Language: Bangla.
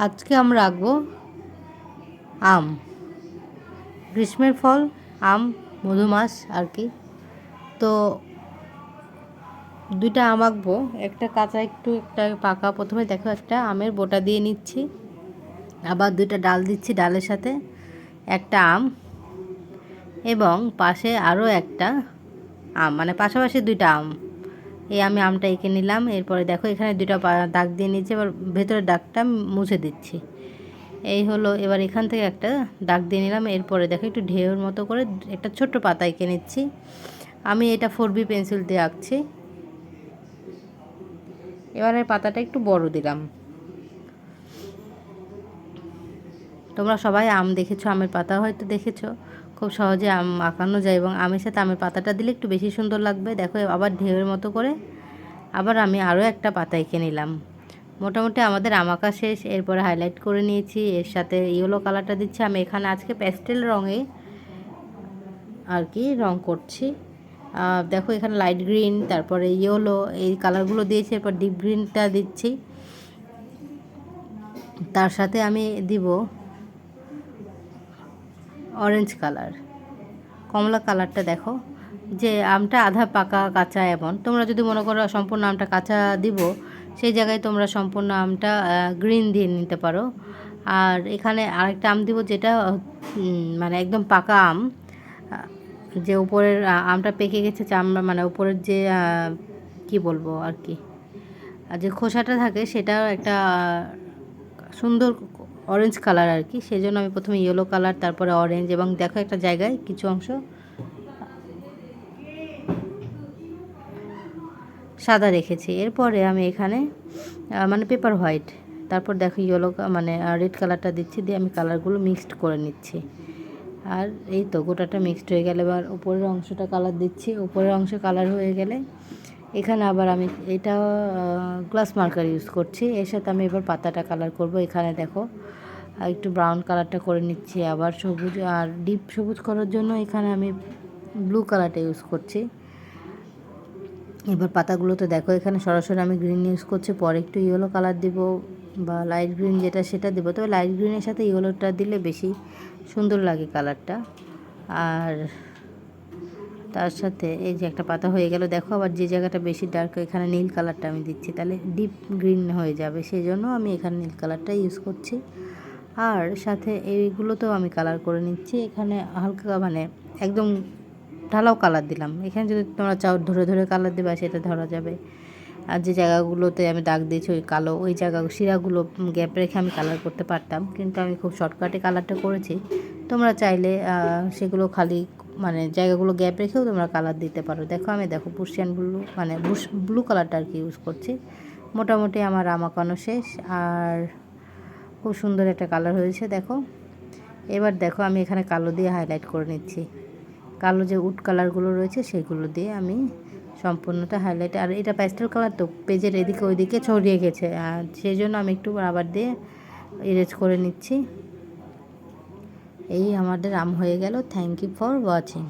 আজকে আমরা আঁকবো আম। গ্রীষ্মের ফল, আম মধুমাস আর কি। তো দুইটা আম আঁকবো, একটা কাঁচা, একটু একটা পাকা। প্রথমে দেখো একটা আমের বোটা দিয়ে নিচ্ছি। আবার দুইটা ডাল দিচ্ছি ডালের সাথে। একটা আম এবং পাশে আরও একটা আম মানে পাশাপাশি দুইটা আম। এই আমি আমটা এঁকে নিলাম, এরপরে দেখো এখানে দুটা দাগ দিয়ে নিচ্ছি এবার ভেতরের দাগটা মুছে দিচ্ছি। এই হলো, এবার এখান থেকে একটা দাগ দিয়ে নিলাম, এরপরে দেখো একটু ঢেউর মতো করে একটা ছোট্ট পাতা এঁকে নিচ্ছি। আমি এটা ফোর বি পেন্সিল দিয়ে আঁকছি। এবারে পাতাটা একটু বড় দিলাম। তোমরা সবাই আম দেখেছ, আমের পাতা হয়তো দেখেছ। খুব সহজে আঁকানো যায় এবং আমের সাথে আমের পাতাটা দিলে একটু বেশি সুন্দর লাগবে। দেখো, আবার ঢেউয়ের মতো করে আবার আমি আরও একটা পাতা এঁকে নিলাম। মোটামুটি আমাদের আম আঁকা শেষ, এরপরে হাইলাইট করে নিয়েছি। এর সাথে ইয়েলো কালারটা দিচ্ছি। আমি এখানে আজকে প্যাস্টেল রঙে আর কি রং করছি। দেখো, এখানে লাইট গ্রিন তারপরে ইয়েলো এই কালারগুলো দিয়েছি, এরপর ডিপ গ্রিনটা দিচ্ছি। তার সাথে আমি দিব অরেঞ্জ কালার কমলা কালারটা দেখো। যে আমটা আধা পাকা, কাঁচা, এমন। তোমরা যদি মনে করো সম্পূর্ণ আমটা কাঁচা দিব, সেই জায়গায় তোমরা সম্পূর্ণ আমটা গ্রিন দিয়ে নিতে পারো। আর এখানে আরেকটা আম দিব যেটা মানে একদম পাকা আম। যে উপরের আমটা পেকে গেছে চামড়া মানে উপরের যে কি বলব আর কি আর যে খোসাটা থাকে সেটা একটা সুন্দর অরেঞ্জ কালার আর কি সেই জন্য আমি প্রথমে ইয়েলো কালার তারপরে অরেঞ্জ এবং দেখো একটা জায়গায় কিছু অংশ। সাদা রেখেছি। এরপরে আমি এখানে মানে পেপার হোয়াইট তারপর দেখো ইয়েলো মানে রেড কালারটা দিচ্ছি, দিয়ে আমি কালারগুলো মিক্সড করে নিচ্ছি। আর এই তো, গোটাটা মিক্সড হয়ে গেলে। এবার উপরের অংশটা কালার দিচ্ছি। উপরের অংশ কালার হয়ে গেলে এখানে আবার আমি এটা গ্লাস মার্কার ইউজ করছি। এর সাথে আমি এবার পাতাটা কালার করব। এখানে দেখো, একটু ব্রাউন কালারটা করে নিচ্ছি আবার। সবুজ আর ডিপ সবুজ করার জন্য এখানে আমি ব্লু কালারটা ইউজ করছি। এবার পাতাগুলোতে দেখো, এখানে সরাসরি আমি গ্রিন ইউজ করছি। পরে একটু ইয়েলো কালার দিব বা লাইট গ্রিন যেটা সেটা দেবো। তবে লাইট গ্রিনের সাথে ইয়েলোটা দিলে বেশি সুন্দর লাগে কালারটা আর তার সাথে এই যে একটা পাতা হয়ে গেল, দেখো আবার যে জায়গাটা বেশি ডার্ক এখানে নীল কালারটা আমি দিচ্ছি। তাহলে ডিপ গ্রিন হয়ে যাবে সেই জন্য আমি এখানে নীল কালারটা ইউজ করছি। আর সাথে এইগুলোতেও আমি কালার করে নিচ্ছি। এখানে হালকা মানে একদম ঢালাও কালার দিলাম। এখানে যদি তোমরা চাও ধরে ধরে কালার দেবা, সেটা ধরা যাবে। আর যে জায়গাগুলোতে আমি দাগ দিয়েছি, ওই কালো, ওই জায়গা, শিরাগুলো গ্যাপ রেখে আমি কালার করতে পারতাম। কিন্তু আমি খুব শর্টকাটে কালারটা করেছি। তোমরা চাইলে সেগুলো খালি মানে জায়গাগুলো গ্যাপ রেখেও তোমরা কালার দিতে পারো। দেখো আমি দেখো পুষিয়ান ব্লু মানে ব্লু কালারটা আর কি ইউজ করছি। মোটামুটি আমার আমাকানো শেষ। আর খুব সুন্দর একটা কালার হয়েছে, দেখো। এবার দেখো আমি এখানে কালো দিয়ে হাইলাইট করে নিচ্ছি। কালো যে উড কালারগুলো রয়েছে, সেগুলো দিয়ে আমি সম্পূর্ণটা হাইলাইট আর এটা প্যাস্টেল কালার তো পেজের এদিকে ওইদিকে ছড়িয়ে গেছে। আর সেই জন্য আমি একটু রাবার দিয়ে ইরেজ করে নিচ্ছি। এই আমাদের আম হয়ে গেল। Thank you for watching